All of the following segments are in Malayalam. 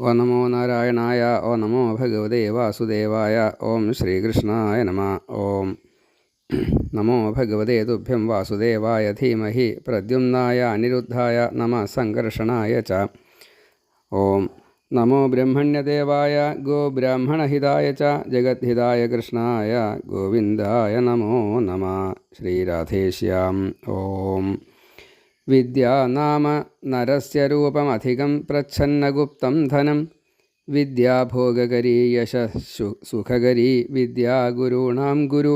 ഓ നമോ നാരായണായ ഓ നമോ ഭഗവതേ വാസുദേവായ ഓം ശ്രീകൃഷ്ണായ നമ ഓം നമോ ഭഗവതേ തുഭ്യം വാസുദേവായ ധീമഹി പ്രദ്യുമ്നായ അനിരുദ്ധായ നമ സംഘർഷണായ ച ഓം നമോ ബ്രഹ്മണ്യദേവായ ഗോബ്രാഹ്മണഹിതായ ച ജഗദ്ഹിതായ കൃഷ്ണായ ഗോവിന്ദായ നമോ നമ ശ്രീരാധേശ്യാം ഓം വിദ്യാ നാമ നരസ്യ രൂപമധികം പ്രച്ഛന്നഗുപ്തം ധനം. വിദ്യാഭോഗകരീ യശ സുഖകരീ വിദ്യാ ഗുരുണാം ഗുരു.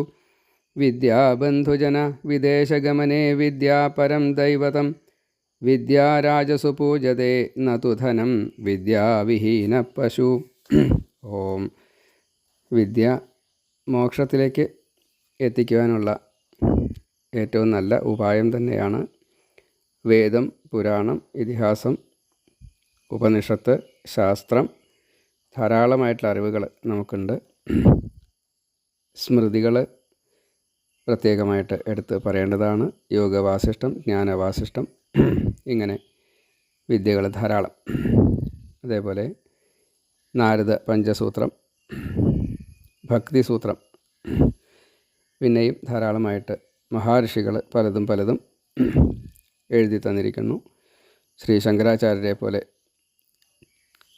വിദ്യാബന്ധുജന വിദേശഗമനെ വിദ്യാപരം ദൈവതം. വിദ്യാരാജസു പൂജതേ നതു ധനം. വിദ്യാവിഹീന പശു. ഓം. വിദ്യ മോക്ഷത്തിലേക്ക് എത്തിക്കുവാനുള്ള ഏറ്റവും നല്ല ഉപായം തന്നെയാണ് വേദം പുരാണം ഇതിഹാസം ഉപനിഷത്ത് ശാസ്ത്രം ധാരാളമായിട്ടുള്ള അറിവുകൾ നമുക്കുണ്ട്. സ്മൃതികൾ പ്രത്യേകമായിട്ട് എടുത്ത് പറയേണ്ടതാണ്. യോഗവാസിഷ്ടം ജ്ഞാനവാസിഷ്ടം ഇങ്ങനെ വിദ്യകൾ ധാരാളം. അതേപോലെ നാരദ പഞ്ചസൂത്രം ഭക്തിസൂത്രം പിന്നെയും ധാരാളമായിട്ട് മഹാർഷികൾ പലതും പലതും എഴുതി തന്നിരിക്കുന്നു. ശ്രീ ശങ്കരാചാര്യരെ പോലെ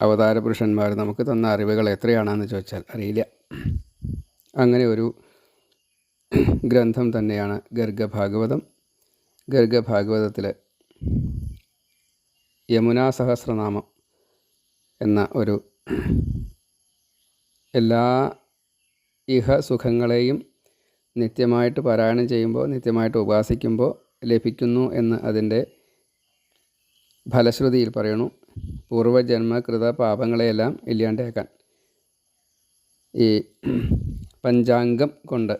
അവതാര പുരുഷന്മാർ നമുക്ക് തന്ന അറിവുകൾ എത്രയാണെന്ന് ചോദിച്ചാൽ അറിയില്ല. അങ്ങനെ ഒരു ഗ്രന്ഥം തന്നെയാണ് ഗർഗഭാഗവതം. ഗർഗഭാഗവതത്തിൽ യമുനാ സഹസ്രനാമം എന്ന ഒരു എല്ലാ ഇഹ സുഖങ്ങളെയും നിത്യമായിട്ട് പാരായണം ചെയ്യുമ്പോൾ നിത്യമായിട്ട് ഉപാസിക്കുമ്പോൾ ലഭിക്കുന്നു എന്ന് അതിന്റെ ഫലശ്രുതിയിൽ പറയണു. പൂർവജന്മകൃത പാപങ്ങളെയെല്ലാം ഇല്ലാണ്ടാക്കാൻ. ഈ പഞ്ചാംഗം കൊണ്ട്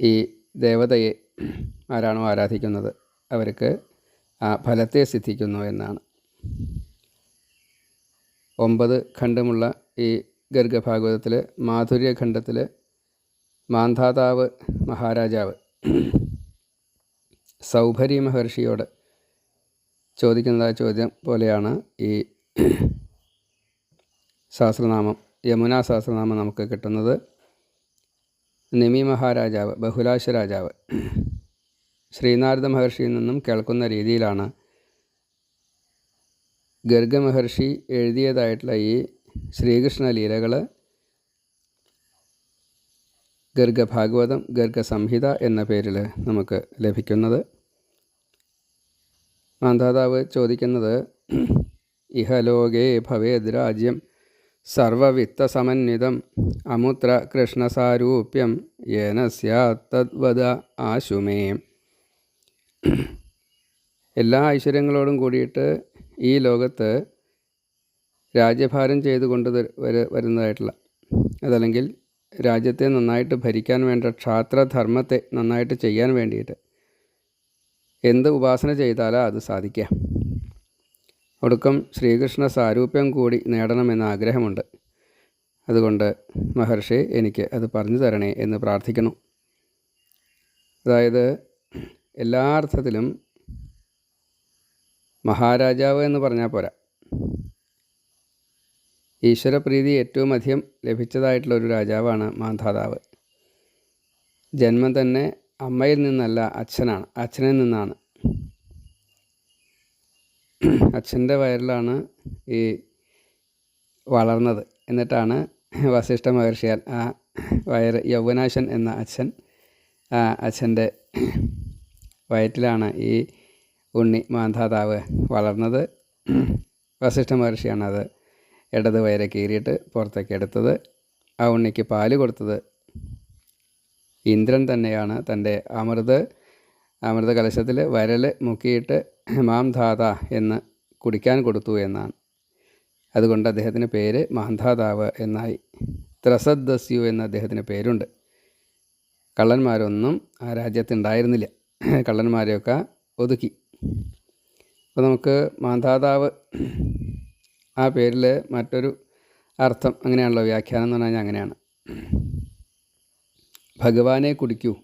ഈ ദേവതയെ ആരാണോ ആരാധിക്കുന്നത് അവർക്ക് ആ ഫലത്തെ സിദ്ധിക്കുന്നു എന്നാണ്. ഒമ്പത് ഖണ്ഡമുള്ള ഈ ഗർഗഭാഗവതത്തിൽ മാധുര്യഖണ്ഡത്തിൽ മാന്ധാതാവ് മഹാരാജാവ് സൗഭരി മഹർഷിയോട് ചോദിക്കുന്ന ചോദ്യം പോലെയാണ് ഈ സഹസ്രനാമം യമുന സഹസ്രനാമം നമുക്ക് കിട്ടുന്നത്. നിമി മഹാരാജാവ് ബഹുലാശ രാജാവ്. ശ്രീനാരദ മഹർഷിയിൽ നിന്നും കേൾക്കുന്ന രീതിയിലാണ് ഗർഗ മഹർഷി എഴുതിയതായിട്ടുള്ള ഈ ശ്രീകൃഷ്ണ ലീലകൾ ഗർഗഭാഗവതം ഗർഗസംഹിത എന്ന പേരിൽ നമുക്ക് ലഭിക്കുന്നത്. മാന്ധാതാവ് ചോദിക്കുന്നത് ഇഹലോകേ ഭവേദ് രാജ്യം സർവവിത്തസമന്വിതം അമുത്ര കൃഷ്ണസാരൂപ്യം യേന സ്യാത്തദ്വത ആശുമേ. എല്ലാ ഐശ്വര്യങ്ങളോടും കൂടിയിട്ട് ഈ ലോകത്ത് രാജ്യഭാരം ചെയ്തുകൊണ്ട് വരുന്നതായിട്ടുള്ള അതല്ലെങ്കിൽ രാജ്യത്തെ നന്നായിട്ട് ഭരിക്കാൻ വേണ്ട ക്ഷാത്രധർമ്മത്തെ നന്നായിട്ട് ചെയ്യാൻ വേണ്ടിയിട്ട് എന്ത് ഉപാസന ചെയ്താലാ അത് സാധിക്കുക. ഒടുക്കം ശ്രീകൃഷ്ണ സാരൂപ്യം കൂടി നേടണമെന്ന ആഗ്രഹമുണ്ട്. അതുകൊണ്ട് മഹർഷി എനിക്ക് അത് പറഞ്ഞു തരണേ എന്ന് പ്രാർത്ഥിക്കുന്നു. അതായത് എല്ലാ അർത്ഥത്തിലും മഹാരാജാവ് എന്ന് പറഞ്ഞാൽ പോരാ. ഈശ്വരപ്രീതി ഏറ്റവും അധികം ലഭിച്ചതായിട്ടുള്ള ഒരു രാജാവാണ് മാന്ധാതാവ്. ജന്മം തന്നെ അമ്മയിൽ നിന്നല്ല അച്ഛനാണ് അച്ഛനിൽ നിന്നാണ്. അച്ഛന്റെ വയറിലാണ് ഈ വളർന്നത്. എന്നിട്ടാണ് വസിഷ്ഠ മഹർഷിയാൽ ആ വയർ യൗവനാശൻ എന്ന അച്ഛൻ അച്ഛന്റെ വയറ്റിലാണ് ഈ ഉണ്ണി മാന്ധാതാവ് വളർന്നത്. വസിഷ്ഠ മഹർഷിയാണ് അത് ഇടത് വയറെ കീറിയിട്ട് പുറത്തേക്ക് എടുത്തത്. ആ ഉണ്ണിക്ക് പാൽ കൊടുത്തത്. ഇന്ദ്രൻ തന്നെയാണ് തന്റെ അമൃത് അമൃത കലശത്തിൽ വരൽ മുക്കിയിട്ട് മാം ധാത എന്ന് കുടിക്കാൻ കൊടുത്തു എന്നാണ്. അതുകൊണ്ട് അദ്ദേഹത്തിന്റെ പേര് മാന്ധാതാവ് എന്നായി. ത്രസദ്ദസ്യു എന്ന അദ്ദേഹത്തിന് പേരുണ്ട്. കള്ളന്മാരൊന്നും ആ രാജ്യത്തുണ്ടായിരുന്നില്ല. കള്ളന്മാരെയൊക്കെ ഒതുക്കി. അപ്പോൾ നമുക്ക് മാന്ധാതാവ് ആ പേരിൽ മറ്റൊരു അർത്ഥം അങ്ങനെയാണല്ലോ വ്യാഖ്യാനം എന്ന് പറഞ്ഞാൽ അങ്ങനെയാണ്. ഭഗവാനെ കുടിക്കൂ.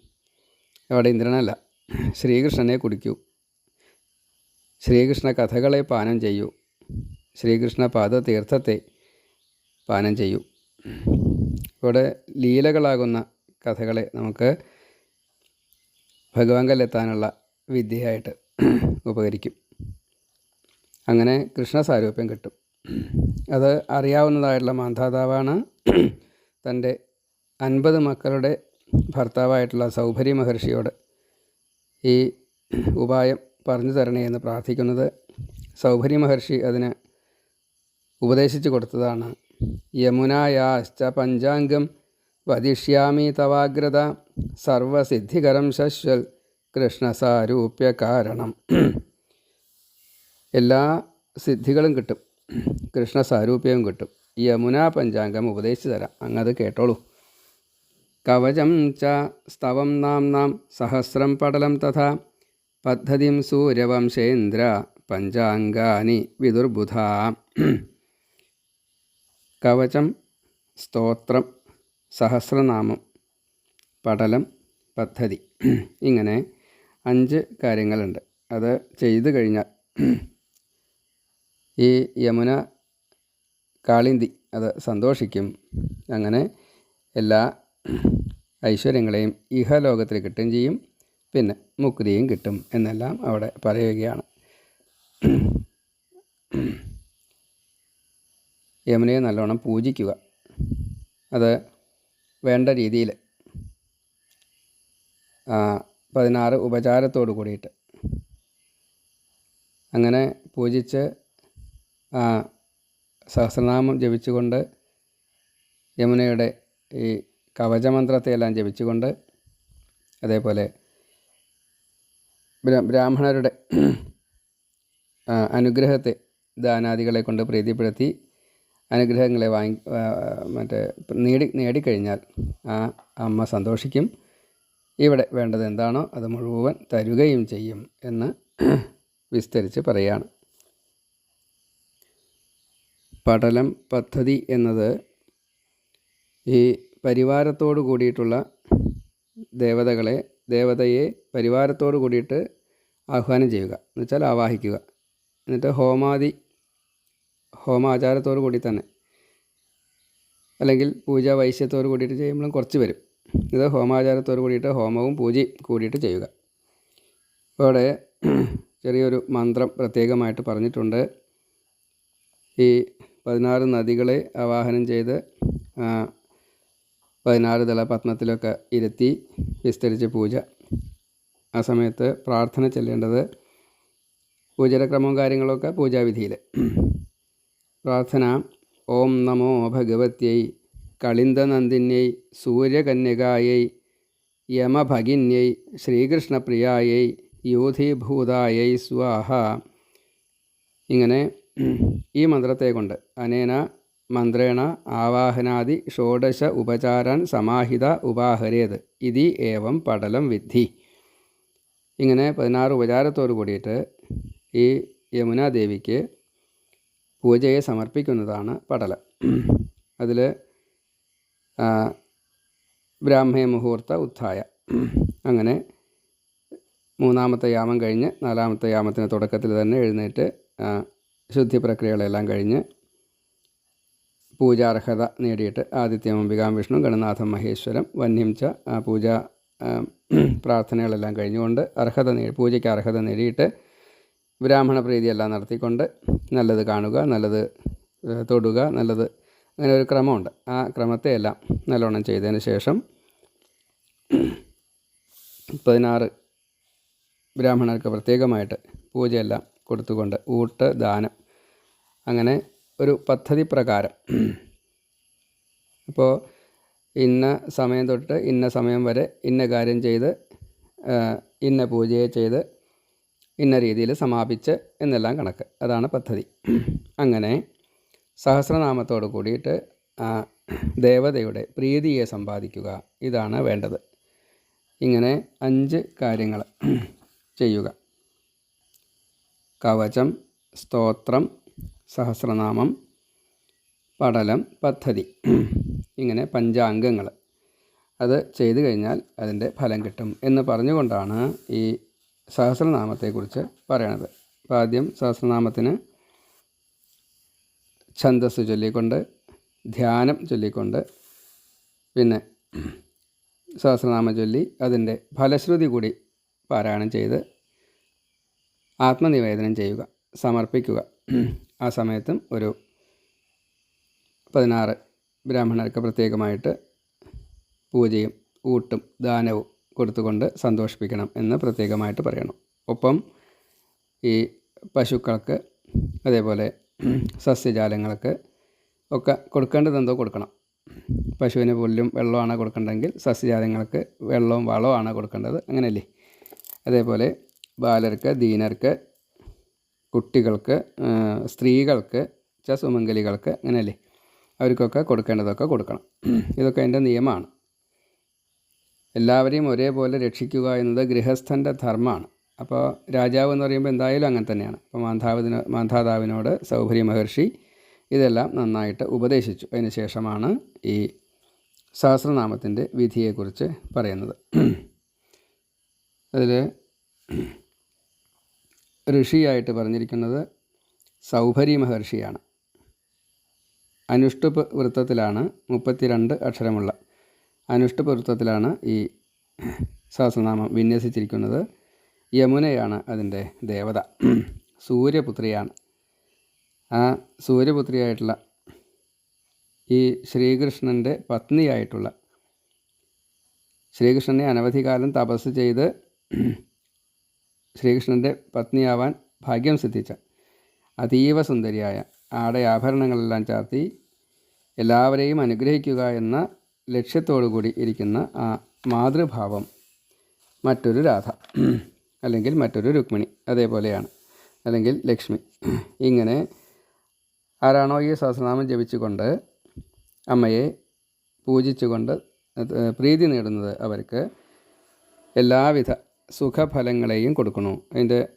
അവിടെ ഇന്ദ്രനല്ല. ശ്രീകൃഷ്ണനെ കുടിക്കൂ. ശ്രീകൃഷ്ണ കഥകളെ പാനം ചെയ്യൂ. ശ്രീകൃഷ്ണ പാദതീർത്ഥത്തെ പാനം ചെയ്യൂ. ഇവിടെ ലീലകളാകുന്ന കഥകളെ നമുക്ക് ഭഗവാങ്കലെത്താനുള്ള വിദ്യയായിട്ട് ഉപകരിക്കും. അങ്ങനെ കൃഷ്ണ കൃഷ്ണസാരൂപ്യം കിട്ടും. അത് അറിയാവുന്നതായിട്ടുള്ള മാന്ധാതാവാണ് തന്റെ അൻപത് മക്കളുടെ ഭർത്താവായിട്ടുള്ള സൗഭരി മഹർഷിയോട് ഈ ഉപായം പറഞ്ഞു തരണേ എന്ന് പ്രാർത്ഥിക്കുന്നത്. സൗഭരി മഹർഷി അതിന് ഉപദേശിച്ചു കൊടുത്തതാണ്. യമുനായാശ്ച പഞ്ചാംഗം വധിഷ്യാമി തവാഗ്രത സർവസിദ്ധികരം ശശ്വൽ കൃഷ്ണസാരൂപ്യ കാരണം എല്ലാ സിദ്ധികളും കിട്ടും. കൃഷ്ണസാരൂപ്യവും കിട്ടും. യമുന പഞ്ചാംഗം ഉപദേശിച്ചു തരാം. അങ്ങത് കേട്ടോളൂ. കവചം ച സ്തവം നാം സഹസ്രം പടലം തഥാ. പദ്ധതിം സൂര്യവംശേന്ദ്ര പഞ്ചാംഗാനി വിദുർബുധ. കവചം സ്തോത്രം സഹസ്രനാമം പടലം പദ്ധതി. ഇങ്ങനെ അഞ്ച് കാര്യങ്ങളുണ്ട്. അത് ചെയ്തു കഴിഞ്ഞാൽ ഈ യമുന കാളിന്തി അത് സന്തോഷിക്കും. അങ്ങനെ എല്ലാ ഐശ്വര്യങ്ങളെയും ഇഹലോകത്തിൽ കിട്ടുകയും ചെയ്യും. പിന്നെ മുക്തിയും കിട്ടും എന്നെല്ലാം അവിടെ പറയുകയാണ്. യമുനയെ നല്ലോണം പൂജിക്കുക. അത് വേണ്ട രീതിയിൽ പതിനാറ് ഉപചാരത്തോട് കൂടിയിട്ട്. അങ്ങനെ പൂജിച്ച് സഹസ്രനാമം ജപിച്ചുകൊണ്ട് യമുനയുടെ ഈ കവചമന്ത്രത്തെയെല്ലാം ജപിച്ചുകൊണ്ട് അതേപോലെ ബ്രാഹ്മണരുടെ അനുഗ്രഹത്തെ ദാനാദികളെ കൊണ്ട് പ്രീതിപ്പെടുത്തി അനുഗ്രഹങ്ങളെ വാങ്ങി മറ്റേ നേടി നേടിക്കഴിഞ്ഞാൽ ആ അമ്മ സന്തോഷിക്കും. ഇവിടെ വേണ്ടത് എന്താണോ അത് മുഴുവൻ തരുകയും ചെയ്യും എന്ന് വിസ്തരിച്ച് പറയുകയാണ് പടലം പദ്ധതി എന്നത് ഈ പരിവാരത്തോട് കൂടിയിട്ടുള്ള ദേവതകളെ ദേവതയെ പരിവാരത്തോട് കൂടിയിട്ട് ആഹ്വാനം ചെയ്യുക. എന്ന് വെച്ചാൽ ആവാഹിക്കുക. എന്നിട്ട് ഹോമാദി ഹോമാചാരത്തോടു കൂടി തന്നെ. അല്ലെങ്കിൽ പൂജ വൈശ്യത്തോട് കൂടിയിട്ട് ചെയ്യുമ്പോഴും കുറച്ച് വരും. ഇത് ഹോമാചാരത്തോട് കൂടിയിട്ട് ഹോമവും പൂജയും കൂടിയിട്ട് ചെയ്യുക. അവിടെ ചെറിയൊരു മന്ത്രം പ്രത്യേകമായിട്ട് പറഞ്ഞിട്ടുണ്ട്. ഈ പതിനാറ് നദികളെ ആവാഹനം ചെയ്ത് പതിനാറ് തല പത്മത്തിലൊക്കെ ഇരുത്തി വിസ്തരിച്ച് പൂജ. ആ സമയത്ത് പ്രാർത്ഥന ചെല്ലേണ്ടത് പൂജയുടെ കാര്യങ്ങളൊക്കെ പൂജാവിധിയിൽ പ്രാർത്ഥന ഓം നമോ ഭഗവത്യൈ കളിന്ദനന്ദിന്യൈ സൂര്യകന്യകായൈ യമഭഗിന്യൈ ശ്രീകൃഷ്ണപ്രിയായൈ യൂഥീഭൂതായൈ സ്വാഹ. ഇങ്ങനെ ഈ മന്ത്രത്തെ കൊണ്ട് അനേന മന്ത്രേണ ആവാഹനാദി ഷോഡശ ഉപചാരാൻ സമാഹിത ഉപാഹരേത് ഇതി ഏവം പടലം വിദ്ധി. ഇങ്ങനെ പതിനാറ് ഉപചാരത്തോടു കൂടിയിട്ട് ഈ യമുനാദേവിക്ക് പൂജയെ സമർപ്പിക്കുന്നതാണ് പടലം. അതിൽ ബ്രാഹ്മേ മുഹൂർത്ത ഉത്ഥായ. അങ്ങനെ മൂന്നാമത്തെ യാമം കഴിഞ്ഞ് നാലാമത്തെ യാമത്തിന് തുടക്കത്തിൽ തന്നെ എഴുന്നേറ്റ് ശുദ്ധി പ്രക്രിയകളെല്ലാം കഴിഞ്ഞ് പൂജാർഹത നേടിയിട്ട് ആദിത്യം അംബികാം വിഷ്ണു ഗണനാഥം മഹേശ്വരം വന്യം ച പൂജ പ്രാർത്ഥനകളെല്ലാം കഴിഞ്ഞുകൊണ്ട് അർഹത നേ പൂജയ്ക്ക് അർഹത നേടിയിട്ട് ബ്രാഹ്മണ പ്രീതിയെല്ലാം നടത്തിക്കൊണ്ട് നല്ലത് കാണുക നല്ലത് തൊടുക നല്ലത് അങ്ങനെ ഒരു ക്രമമുണ്ട്. ആ ക്രമത്തെ എല്ലാം നല്ലോണം ചെയ്തതിന് ശേഷം പതിനാറ് ബ്രാഹ്മണർക്ക് പ്രത്യേകമായിട്ട് പൂജയെല്ലാം കൊടുത്തുകൊണ്ട് ഊട്ട് ദാനം. അങ്ങനെ ഒരു പദ്ധതി പ്രകാരം. അപ്പോൾ ഇന്ന സമയം തൊട്ട് ഇന്ന സമയം വരെ ഇന്ന കാര്യം ചെയ്ത് ഇന്ന പൂജയെ ചെയ്ത് ഇന്ന രീതിയിൽ സമാപിച്ച് എന്നെല്ലാം കണക്ക്. അതാണ് പദ്ധതി. അങ്ങനെ സഹസ്രനാമത്തോട് കൂടിയിട്ട് ദേവതയുടെ പ്രീതിയെ സമ്പാദിക്കുക ഇതാണ് വേണ്ടത്. ഇങ്ങനെ അഞ്ച് കാര്യങ്ങൾ ചെയ്യുക. കവചം സ്തോത്രം സഹസ്രനാമം പടലം പദ്ധതി. ഇങ്ങനെ പഞ്ചാംഗങ്ങൾ. അത് ചെയ്തു കഴിഞ്ഞാൽ അതിന്റെ ഫലം കിട്ടും എന്ന് പറഞ്ഞുകൊണ്ടാണ് ഈ സഹസ്രനാമത്തെക്കുറിച്ച് പറയണത്. അപ്പോൾ ആദ്യം സഹസ്രനാമത്തിന് ഛന്ദസ് ചൊല്ലിക്കൊണ്ട് ധ്യാനം ചൊല്ലിക്കൊണ്ട് പിന്നെ സഹസ്രനാമം ചൊല്ലി അതിന്റെ ഫലശ്രുതി കൂടി പാരായണം ചെയ്ത് ആത്മനിവേദനം ചെയ്യുക സമർപ്പിക്കുക. ആ സമയത്തും ഒരു പതിനാറ് ബ്രാഹ്മണർക്ക് പ്രത്യേകമായിട്ട് പൂജയും ഊട്ടും ദാനവും കൊടുത്തുകൊണ്ട് സന്തോഷിപ്പിക്കണം എന്ന് പ്രത്യേകമായിട്ട് പറയണം. ഒപ്പം ഈ പശുക്കൾക്ക് അതേപോലെ സസ്യജാലങ്ങൾക്ക് ഒക്കെ കൊടുക്കേണ്ടതെന്തോ കൊടുക്കണം. പശുവിന് പുല്ലും വെള്ളമാണ് കൊടുക്കേണ്ടതെങ്കിൽ സസ്യജാലങ്ങൾക്ക് വെള്ളവും വളവുമാണ് കൊടുക്കേണ്ടത്. അങ്ങനെയല്ലേ? അതേപോലെ ബാലർക്ക് ദീനർക്ക് കുട്ടികൾക്ക് സ്ത്രീകൾക്ക് ച സുമംഗലികൾക്ക് അങ്ങനെയല്ലേ? അവർക്കൊക്കെ കൊടുക്കേണ്ടതൊക്കെ കൊടുക്കണം. ഇതൊക്കെ എന്റെ നിയമമാണ്. എല്ലാവരെയും ഒരേപോലെ രക്ഷിക്കുക എന്നത് ഗൃഹസ്ഥന്റെ ധർമ്മമാണ്. അപ്പോൾ രാജാവ് എന്ന് പറയുമ്പോൾ എന്തായാലും അങ്ങനെ തന്നെയാണ്. അപ്പോൾ മാന്ധാവിന് മാന്ധാതാവിനോട് സൗഭരി മഹർഷി ഇതെല്ലാം നന്നായിട്ട് ഉപദേശിച്ചു. അതിന് ശേഷമാണ് ഈ സഹസ്രനാമത്തിന്റെ വിധിയെക്കുറിച്ച് പറയുന്നത്. അതിൽ ഋഷിയായിട്ട് പറഞ്ഞിരിക്കുന്നത് സൗഭരി മഹർഷിയാണ്. അനുഷ്ടുപ്പ് വൃത്തത്തിലാണ് മുപ്പത്തിരണ്ട് അക്ഷരമുള്ള അനുഷ്ടുപ്പ് വൃത്തത്തിലാണ് ഈ സഹസ്രനാമം വിന്യസിച്ചിരിക്കുന്നത്. യമുനയാണ് അതിന്റെ ദേവത. സൂര്യപുത്രിയാണ്. ആ സൂര്യപുത്രിയായിട്ടുള്ള ഈ ശ്രീകൃഷ്ണന്റെ പത്നിയായിട്ടുള്ള ശ്രീകൃഷ്ണനെ അനവധി കാലം തപസ് ചെയ്ത് ശ്രീകൃഷ്ണന്റെ പത്നിയാവാൻ ഭാഗ്യം സിദ്ധിച്ച അതീവ സുന്ദരിയായ ആടെ ആഭരണങ്ങളെല്ലാം ചാർത്തി എല്ലാവരെയും അനുഗ്രഹിക്കുക എന്ന ലക്ഷ്യത്തോടു കൂടി ഇരിക്കുന്ന ആ മാതൃഭാവം മറ്റൊരു രാധ അല്ലെങ്കിൽ മറ്റൊരു രുക്മിണി അതേപോലെയാണ്. അല്ലെങ്കിൽ ലക്ഷ്മി. ഇങ്ങനെ ആരാണോ ഈ സഹസ്രനാമം ജപിച്ചുകൊണ്ട് അമ്മയെ പൂജിച്ചുകൊണ്ട് പ്രീതി നേടുന്നത് അവർക്ക് എല്ലാവിധ സുഖഫലങ്ങളെയും കൊടുക്കണു. അതിന്റെ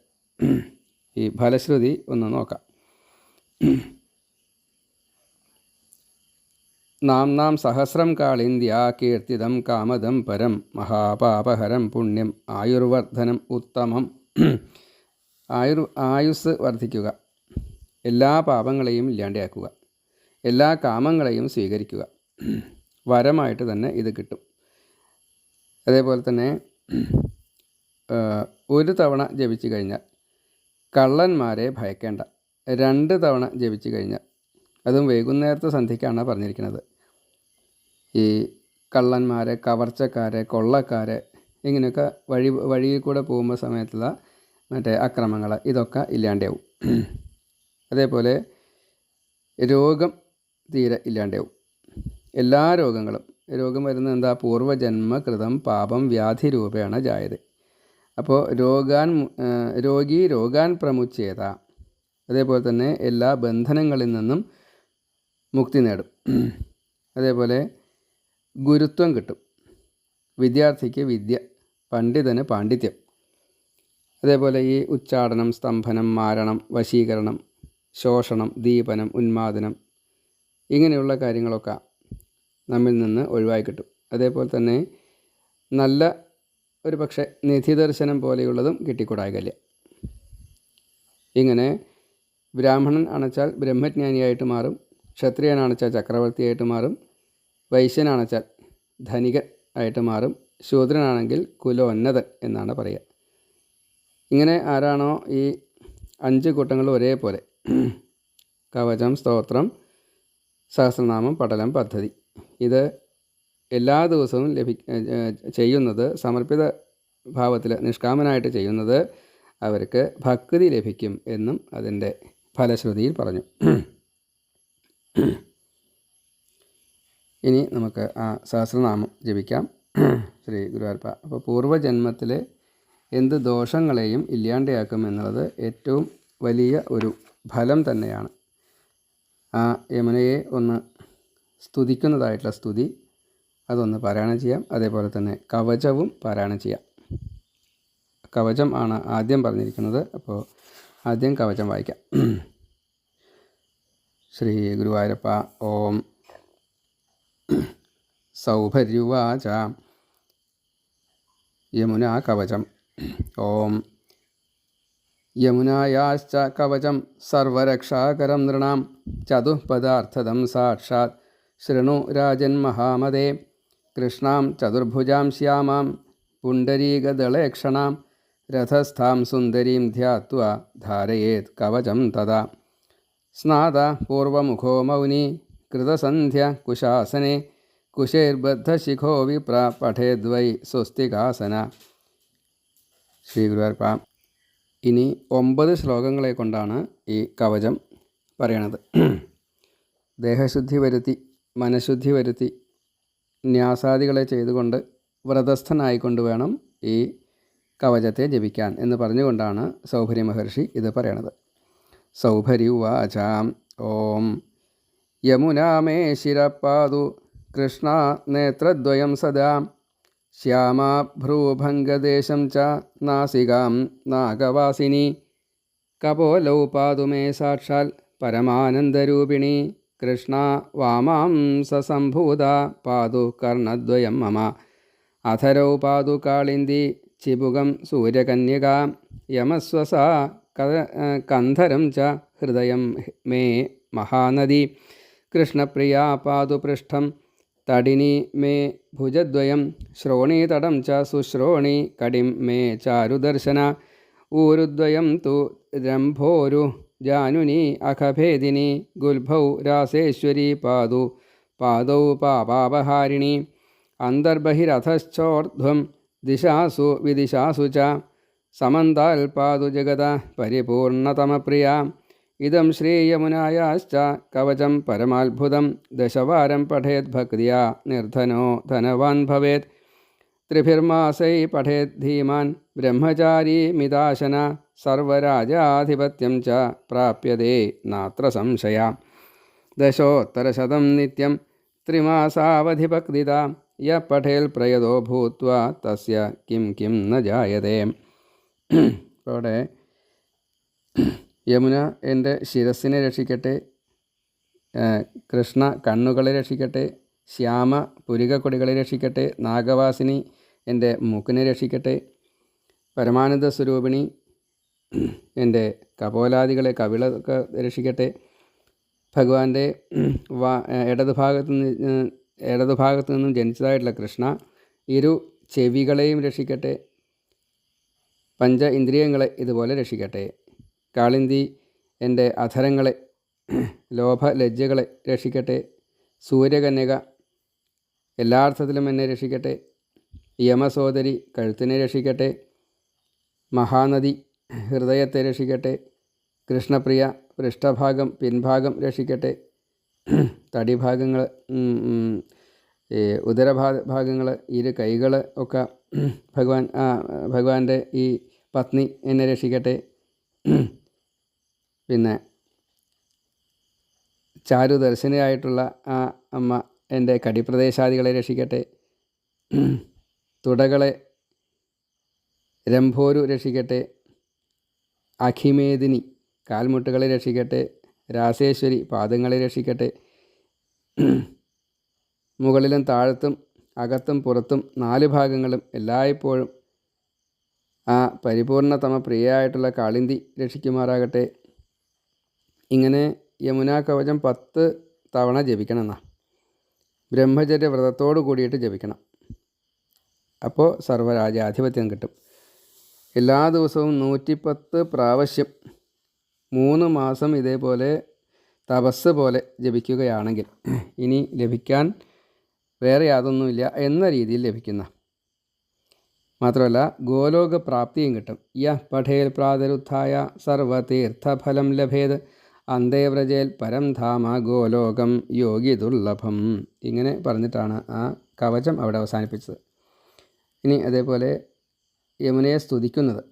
ഈ ഫലശ്രുതി ഒന്ന് നോക്കാം. നാം നാം സഹസ്രം കാളിന്ദ്യ കീർത്തിതം കാമദം പരം മഹാപാപഹരം പുണ്യം ആയുർവർദ്ധനം ഉത്തമം. ആയുർ ആയുസ് വർദ്ധിക്കുക. എല്ലാ പാപങ്ങളെയും ഇല്ലാണ്ടാക്കുക. എല്ലാ കാമങ്ങളെയും സ്വീകരിക്കുക. വരമായിട്ട് തന്നെ ഇത് കിട്ടും. അതേപോലെ തന്നെ ഒരു തവണ ജപിച്ചു കഴിഞ്ഞാൽ കള്ളന്മാരെ ഭയക്കേണ്ട. രണ്ട് തവണ ജപിച്ചു കഴിഞ്ഞാൽ അതും വൈകുന്നേരത്തെ സന്ധ്യയ്ക്കാണ് പറഞ്ഞിരിക്കുന്നത്. ഈ കള്ളന്മാരെ കവർച്ചക്കാരെ കൊള്ളക്കാരെ ഇങ്ങനെയൊക്കെ വഴി വഴിയിൽ കൂടെ പോകുമ്പോൾ സമയത്തുള്ള മറ്റേ അക്രമങ്ങൾ ഇതൊക്കെ ഇല്ലാണ്ടാവും. അതേപോലെ രോഗം തീരെ ഇല്ലാണ്ടാവും. എല്ലാ രോഗങ്ങളും രോഗം വരുന്നത് എന്താ? പൂർവജന്മകൃതം പാപം വ്യാധി രൂപേണ ജായത്. അപ്പോൾ രോഗാൻ രോഗി രോഗാൻ പ്രമുച്ചേത. അതേപോലെ തന്നെ എല്ലാ ബന്ധനങ്ങളിൽ നിന്നും മുക്തി നേടും. അതേപോലെ ഗുരുത്വം കിട്ടും. വിദ്യാർത്ഥിക്ക് വിദ്യ പണ്ഡിതന് പാണ്ഡിത്യം. അതേപോലെ ഈ ഉച്ചാടനം സ്തംഭനം മാരണം വശീകരണം ശോഷണം ദീപനം ഉന്മാദനം ഇങ്ങനെയുള്ള കാര്യങ്ങളൊക്കെ നമ്മിൽ നിന്ന് ഒഴിവായി കിട്ടും. അതേപോലെ തന്നെ നല്ല ഒരു പക്ഷേ നിധിദർശനം പോലെയുള്ളതും കിട്ടിക്കൂടായികല്ല ഇങ്ങനെ ബ്രാഹ്മണൻ അണച്ചാൽ ബ്രഹ്മജ്ഞാനിയായിട്ട് മാറും ക്ഷത്രിയൻ അണച്ചാൽ ചക്രവർത്തിയായിട്ട് മാറും വൈശ്യനാണച്ചാൽ ധനികൻ ആയിട്ട് മാറും ശൂദ്രനാണെങ്കിൽ കുലോന്നതൻ എന്നാണ് പറയുക. ഇങ്ങനെ ആരാണോ ഈ അഞ്ച് കൂട്ടങ്ങൾ ഒരേപോലെ. കവചം സ്തോത്രം സഹസ്രനാമം പടലം പദ്ധതി. ഇത് എല്ലാ ദിവസവും ലഭി ചെയ്യുന്നത് സമർപ്പിത ഭാവത്തിൽ നിഷ്കാമനായിട്ട് ചെയ്യുന്നത് അവർക്ക് ഭക്തി ലഭിക്കും എന്നും അതിന്റെ ഫലശ്രുതിയിൽ പറഞ്ഞു. ഇനി നമുക്ക് ആ സഹസ്രനാമം ജപിക്കാം. ശ്രീ ഗുരുവായൂരപ്പ അപ്പോൾ പൂർവജന്മത്തിലെ എന്ത് ദോഷങ്ങളെയും ഇല്ലാണ്ടാക്കും എന്നുള്ളത് ഏറ്റവും വലിയ ഒരു ഫലം തന്നെയാണ്. ആ യമുനയെ ഒന്ന് സ്തുതിക്കുന്നതായിട്ടുള്ള സ്തുതി. അതൊന്ന് പാരായണം ചെയ്യാം. അതേപോലെ തന്നെ കവചവും പാരായണം ചെയ്യാം. കവചം ആണ് ആദ്യം പറഞ്ഞിരിക്കുന്നത്. അപ്പോൾ ആദ്യം കവചം വായിക്കാം. ശ്രീ ഗുരുവായൂരപ്പ ഓം. സൗഭര്യുവാച. യമുനാ കവചം. ഓം. യമുനായാശ്ച കവചം സർവരക്ഷാകരം നൃണാം. ചതുപദാർത്ഥദം സാക്ഷാത് ശൃണു രാജൻ മഹാമതേ. കൃഷ്ണാം ചതുർഭുജാം ശ്യാമാം പുണ്ടരീകദളേക്ഷണാം രഥസ്ഥാം സുന്ദരീം ധ്യാത്വ ധാരയേത് കവചം തഥാ. സ്നാത പൂർവമുഖോ മൗനി കൃതസന്ധ്യ കുശാസനെ കുശേർബദ്ധശിഖോ വിപ്ര പഠേദ്വൈ സ്വസ്തികാസന. ശ്രീ ഗുരുവർപ്പ ഇനി ഒമ്പത് ശ്ലോകങ്ങളെ കൊണ്ടാണ് ഈ കവചം പറയണത്. ദേഹശുദ്ധി വരുത്തി മനഃശുദ്ധി വരുത്തി ന്യാസാദികളെ ചെയ്തുകൊണ്ട് വ്രതസ്ഥനായിക്കൊണ്ട് വേണം ഈ കവചത്തെ ജപിക്കാൻ എന്ന് പറഞ്ഞുകൊണ്ടാണ് സൗഭര്യ മഹർഷി ഇത് പറയണത്. സൗഭരി വാചാം ഓം. യമുനാമേ ശിരപ്പാതു കൃഷ്ണ നേത്രദ്വയം സദാ. ശ്യാമാഭ്രൂഭംഗദേശം ച നാസികാം നാഗവാസിനി. കപോലൗ പാതുമേ സാക്ഷാൽ പരമാനന്ദരൂപിണി. കൃഷ്ണ വാമാം സസംഭൂത പാതു കർണദ്വയം മമ. അധരൗ പാതു കാളിന്തി ചിബുകം സൂര്യകന്യക. യമസ്വസ കന്ധരം ച ഹൃദയം മേ മഹാനദി. കൃഷ്ണപ്രിയാ പാതു പൃഷ്ഠം തടിനി മേ ഭുജദ്വയം. ശ്രോണീതടം ച ശുശ്രോണി കടിം മേ ചാരുദർശന. ഊരുദ്വയം തു രംഭോരു ജാനുനി അഖഭേദിനി ഗുൽഭൗ രാസേശ്വരി പാതു പാദൗ പാപാപഹാരിണി അന്തർബഹിരഥശ്ചോർധ്വം ദിശാസു വിദിശാസു ച സമന്താൽ പാതു ജഗത പരിപൂർണതമപ്രിയ. ഇതം ശ്രീയമുനായാശ്ച കവചം പരമാത്ഭുതം ദശവാരം പഠേത് ഭക്തിയ നിർധനോ ധനവാൻ ഭവേത്. ത്രിഭിർമാസൈ പഠേത് ധീമാൻ ബ്രഹ്മചാരി മിതാശന സർവരാജാധിപത്യം ച പ്രാപ്യതേ നാത്ര സംശയ. ദശോത്തരശതം നിത്യം ത്രിമാസാവധിഭക്തിത യ പഠേൽ പ്രയതോ ഭൂത്വ തസ്യ കിം കിം ന ജായതേ. അവിടെ യമുന എന്റെ ശിരസിനെ രക്ഷിക്കട്ടെ കൃഷ്ണ കണ്ണുകളെ രക്ഷിക്കട്ടെ ശ്യാമ പുരികക്കൊടികളെ രക്ഷിക്കട്ടെ നാഗവാസിനി എന്റെ മൂക്കിനെ രക്ഷിക്കട്ടെ പരമാനന്ദ സ്വരൂപിണി എന്റെ കപോലാദികളെ കവിളൊക്കെ രക്ഷിക്കട്ടെ. ഭഗവാന്റെ വാ ഇടതുഭാഗത്ത് നിന്ന് ഇടതുഭാഗത്ത് നിന്നും ജനിച്ചതായിട്ടുള്ള കൃഷ്ണ ഇരു ചെവികളെയും രക്ഷിക്കട്ടെ. പഞ്ച ഇന്ദ്രിയങ്ങളെ ഇതുപോലെ രക്ഷിക്കട്ടെ. കാളിന്തി എന്റെ അധരങ്ങളെ ലോഭ ലജ്ജകളെ രക്ഷിക്കട്ടെ. സൂര്യകന്യക എല്ലാർത്ഥത്തിലും എന്നെ രക്ഷിക്കട്ടെ. യമസോദരി കഴുത്തിനെ രക്ഷിക്കട്ടെ. മഹാനദി ഹൃദയത്തെ രക്ഷിക്കട്ടെ. കൃഷ്ണപ്രിയ പൃഷ്ഠഭാഗം പിൻഭാഗം രക്ഷിക്കട്ടെ. തടിഭാഗങ്ങൾ ഉദരഭാ ഭാഗങ്ങൾ ഇരു കൈകൾ ഒക്കെ ഭഗവാൻ ഭഗവാന്റെ ഈ പത്നി എന്നെ രക്ഷിക്കട്ടെ. പിന്നെ ചാരുദർശനയായിട്ടുള്ള ആ അമ്മ എന്റെ കടിപ്രദേശാദികളെ രക്ഷിക്കട്ടെ. തുടകളെ രംഭോരു രക്ഷിക്കട്ടെ. അഖിമേദിനി. കാൽമുട്ടുകളെ രക്ഷിക്കട്ടെ രാസേശ്വരി പാദങ്ങളെ രക്ഷിക്കട്ടെ. മുകളിലും താഴത്തും അകത്തും പുറത്തും നാല് ഭാഗങ്ങളും എല്ലായ്പ്പോഴും ആ പരിപൂർണതമ പ്രിയയായിട്ടുള്ള കാളിന്തി രക്ഷിക്കുമാറാകട്ടെ. ഇങ്ങനെ യമുനാ കവചം പത്ത് തവണ ജപിക്കണം എന്നാ ബ്രഹ്മചര്യ വ്രതത്തോടു കൂടിയിട്ട് ജപിക്കണം. അപ്പോൾ സർവരാജാധിപത്യം കിട്ടും. എല്ലാ ദിവസവും നൂറ്റിപ്പത്ത് പ്രാവശ്യം മൂന്ന് മാസം ഇതേപോലെ തപസ് പോലെ ജപിക്കുകയാണെങ്കിൽ ഇനി ലഭിക്കാൻ വേറെ യാതൊന്നുമില്ല എന്ന രീതിയിൽ ലഭിക്കുന്ന. മാത്രമല്ല ഗോലോക പ്രാപ്തിയും കിട്ടും. യ പഠേൽ പ്രാതരുദ്ധായ സർവതീർത്ഥഫലം ലഭേത് അന്തേവ്രജേൽ പരം ധാമ ഗോലോകം യോഗി ദുർലഭം ഇങ്ങനെ പറഞ്ഞിട്ടാണ് ആ കവചം അവിടെ അവസാനിപ്പിച്ചത്. ഇനി അതേപോലെ യമുനയെ സ്തുതിക്കുന്നത്.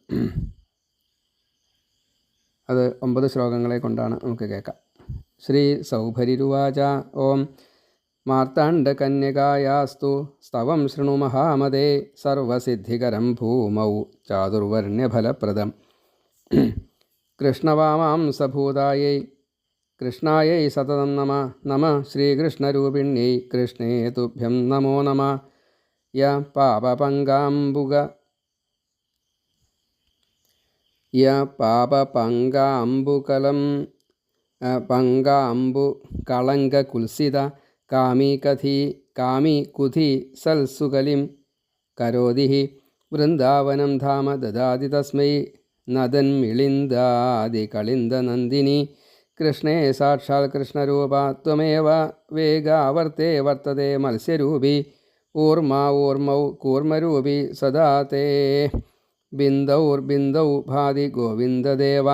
അത് ഒമ്പത് ശ്ലോകങ്ങളെ കൊണ്ടാണ് നമുക്ക് കേൾക്കാം. ശ്രീ സൗഭരിരുവാച ഓം മാർത്താണ്ഡകന്യകായാസ്തു സ്തവം ശൃണു മഹാമതേ സർവസിദ്ധികരം ഭൂമൗ ചാതുർവർണ്യഫലപ്രദം. കൃഷ്ണവാമാം സഭൂതായൈ കൃഷ്ണായൈ സതതം നമ നമ ശ്രീകൃഷ്ണരൂപിണ്യൈ കൃഷ്ണേ തുഭ്യം നമോ നമ യ പാപപങ്കാംബുക യ പാപപങ്കാംബുകലം പങ്കാംബു കളങ്കകുൽസിത കാമി കഥി കാമി കുധി സൽസുകലിം കരോതി വൃന്ദാവനം ധാമ ദദാതി തസ്മൈ നദൻ മിളിന്ദാതി കളിന്ദ നന്ദിനി. കൃഷ്ണേ സാക്ഷാൽ കൃഷ്ണരൂപ ത്വമേവ വേഗാവർത്തേ വർത്തതേ മത്സ്യരൂപി. ഊർമ ഊർമൗ കൂർമ്മരൂപി സദാ തേ. ബിന്ദൗർബിന്ദൗ ഭാതി ഗോവിന്ദദേവ.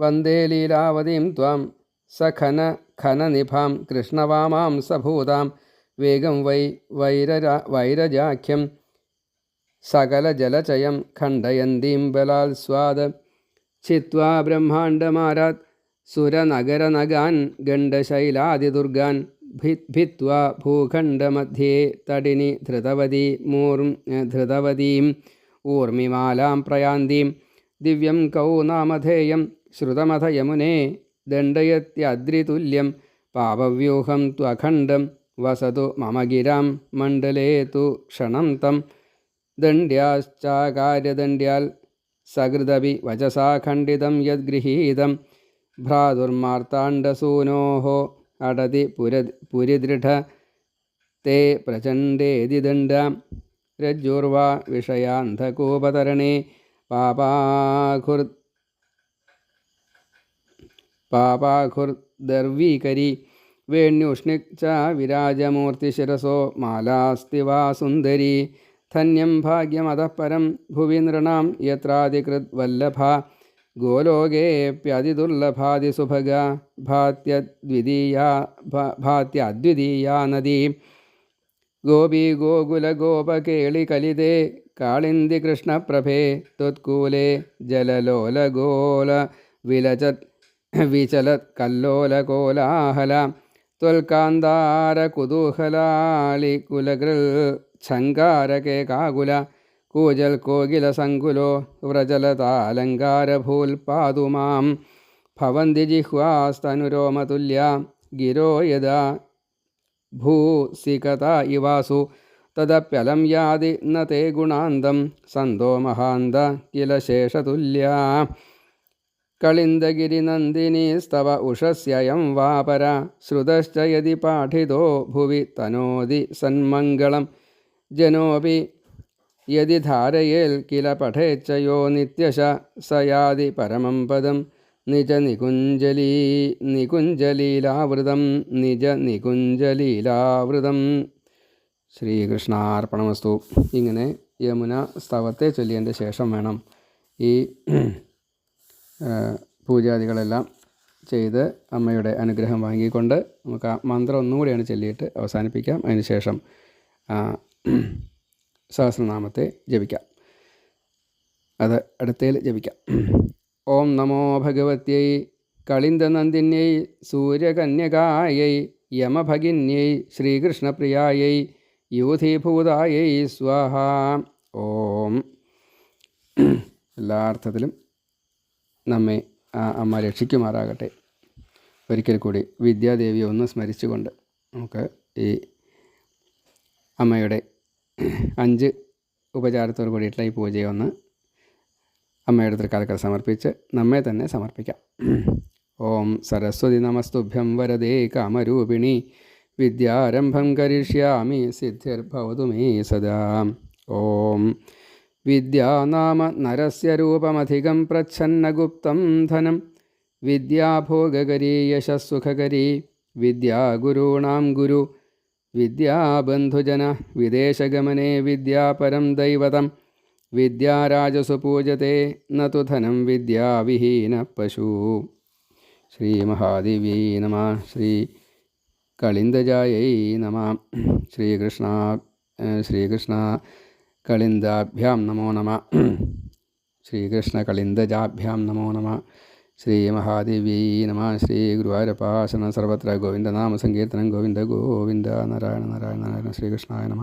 വന്ദേ ലീലാവതീം ത്വാം സഖന ഖനനിഭാം കൃഷ്ണവാമാം സഭൂതാം. വേഗം വൈ വൈരരാ വൈരജാഖ്യം സകലജലചയം ഖണ്ഡയന്തീം ബലാൽ സ്വാദ. ചിത്വാ ബ്രഹ്മാണ്ഡമാരാത് സുരനഗരനഗാൻ ഗണ്ഡശൈലാദിദുർഗാൻ ഭിത്വാ ഭൂഖണ്ഡമധ്യേ തടിനി ധൃതവതി മൂർ ധൃതവതീം ഊർമിമാലാം പ്രയാന്തീം. ദിവ്യം കൗ നാമധേയം ശ്രുതമഥ യമുനേ ദണ്ഡയത്യദ്രിതുല്യം. പാപവ്യൂഹം ത്വഖണ്ഡം വസതു മമ ഗിരാം മണ്ഡലേ തു ക്ഷണം തം. ദണ്ഡ്യാശ്ചാകാര്യദണ്ഡ്യാൽ സകൃദപി വചസാ ഖണ്ഡിതം യദ്ഗൃഹീതം ഭ്രാതുർമാർത്താണ്ഡസൂനോः അടതി പുര പുരിദൃഢ. ते രജ്ജുർവാ വിഷയാന്ധകൂപതരണേ പാപാഘുർ പാപാഘുർദർവീകരി വേണ്യുഷ്ണിക്ച വിരാജമൂർത്തിശിരസോ മാലാസ്തി വാ സുന്ദരി ധന്യം ഭാഗ്യമതഃ പരം ഭുവി നൃണം യത്രാതികൃത് ഗോലോകേപ്യതിദുർലഭാതിസുഭഗ ഭാത്യദ്വിതീയാ ഭാത്യദ്വിതീയാ നദീ ഗോപി ഗോകുല ഗോപ കേളി കലിതേ കാളിന്തി കൃഷ്ണപ്രഭേ തൊത്കൂലേ ജലലോല ഗോല വിലച വിചല കല്ലോല കോലാഹല തൊൽക്കാന്താര കുതൂഹലാളി കുലകൃ ഛങ്കാരകേ കാകുല കൂജൽ കോകില സങ്കുലോ വ്രജലതാലങ്കാരഭൂൽപാതുമാം ഭവന്തി ജിഹ്വാസ്തനുരോമതുല്യ ഗിരോ യദാ ഭൂസികത ഇവാസു തദപ്യലം യാതി ന തേ ഗുണാന്തം സന്തോ മഹാന്ത കില ശേഷതുല്യ കളിന്ദഗിരിനന്ദിനീസ്തവ ഉഷസ്യയം വാപര ശ്രുതശ്ച യതി പാഠിതോ ഭുവി തനോതി സന്മംഗളം ജനോപി യതി ധാരയേൽ കില പഠേച്ച യോ നിത്യശ സയാതി പരമം പദം നിജ നികുഞ്ജലീ നികുഞ്ജലീലാവൃതം നിജ നികുഞ്ജലീലാവൃതം. ശ്രീകൃഷ്ണാർപ്പണമസ്തു. ഇങ്ങനെ യമുന സ്തവത്തെ ചൊല്ലിയതിന്റെ ശേഷം വേണം ഈ പൂജാദികളെല്ലാം ചെയ്ത് അമ്മയുടെ അനുഗ്രഹം വാങ്ങിക്കൊണ്ട് നമുക്ക് ആ മന്ത്രം ഒന്നുകൂടിയാണ് ചൊല്ലിയിട്ട് അവസാനിപ്പിക്കാം. അതിനുശേഷം സഹസ്രനാമത്തെ ജപിക്കാം. അത് അടുത്തേൽ ജപിക്കാം. ഓം നമോ ഭഗവത്യൈ കളിന്ദനന്ദിന്യൈ സൂര്യകന്യകായൈ യമഭഗിന്യൈ ശ്രീകൃഷ്ണപ്രിയായൈ യൂഥീഭൂതായൈ സ്വാഹ. ഓം. എല്ലാ അർത്ഥത്തിലും നമ്മെ ആ അമ്മ രക്ഷിക്കുമാറാകട്ടെ. ഒരിക്കൽ കൂടി വിദ്യാദേവിയെ ഒന്ന് സ്മരിച്ചുകൊണ്ട് നമുക്ക് ഈ അമ്മയുടെ അഞ്ച് ഉപചാരത്തോട് കൂടിയിട്ടുള്ള ഈ പൂജയെ ഒന്ന് അമ്മയുടെ തൃക്കാലക്കൽ സമർപ്പിച്ച് നമ്മെ തന്നെ സമർപ്പിക്കാം. ഓം സരസ്വതി നമസ്തുഭ്യം വരദേ കാമരൂപിണി. വിദ്യാരംഭം കരിഷ്യാമി സിദ്ധിർഭവതു മേ സദാ. ഓം വിദ്യാനാമ നരസ്യ രൂപമധികം പ്രച്ഛന്നഗുപ്തം ധനം. വിദ്യാഭോഗകരീ യശസ്സുഖകരീ. വിദ്യാഗുരുണാം ഗുരു. വിദ്യാബന്ധുജന വിദേശഗമനെ വിദ്യാപരം ദൈവതം. വിദ്യാരാജസു പൂജത്തെ നു ധനം വിദ്യാവിഹീന പശു. ശ്രീമഹാദേവ്യൈ നമ ശ്രീ കളിന്ദജായൈ നമ. ശ്രീകൃഷ്ണ ശ്രീകൃഷ്ണ കളിന്ദാഭ്യാം നമോ നമ. ശ്രീകൃഷ്ണ കളിന്ദജാഭ്യാം നമോ നമ. ശ്രീ മഹാദേവ്യൈ നമ ശ്രീ ഗുരുവായൂരപ്പാസന സർവത്ര ഗോവിന്ദനാമസങ്കീർത്തനം ഗോവിന്ദ ഗോവിന്ദ നാരായണ നാരായണ നാരായണ ശ്രീകൃഷ്ണായ നമ.